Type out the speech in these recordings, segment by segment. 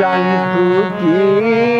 প্রাণ কুকি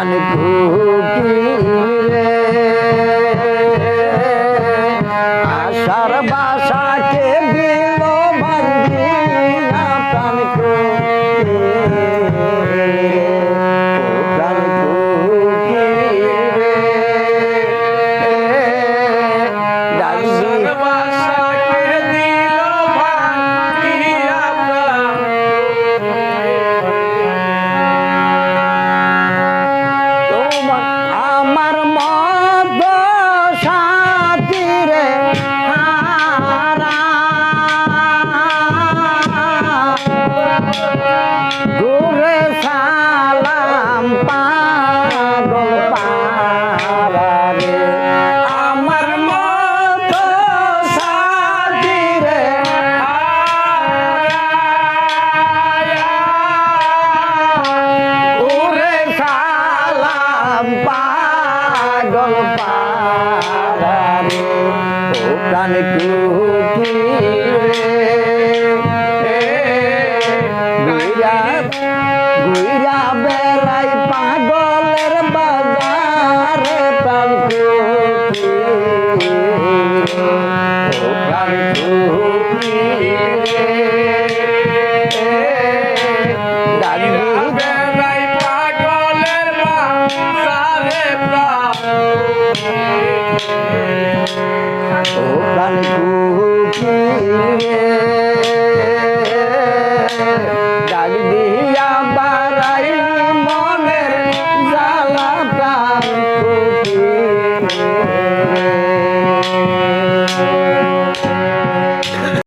প্রাণ খুকিম রে আশার বাসাকে পাগল পারারে ও প্রাণ কুকি রে গুইরা গুইরা পাগলের প্রাণ কুকিরে ডাক দিয়া বাড়াই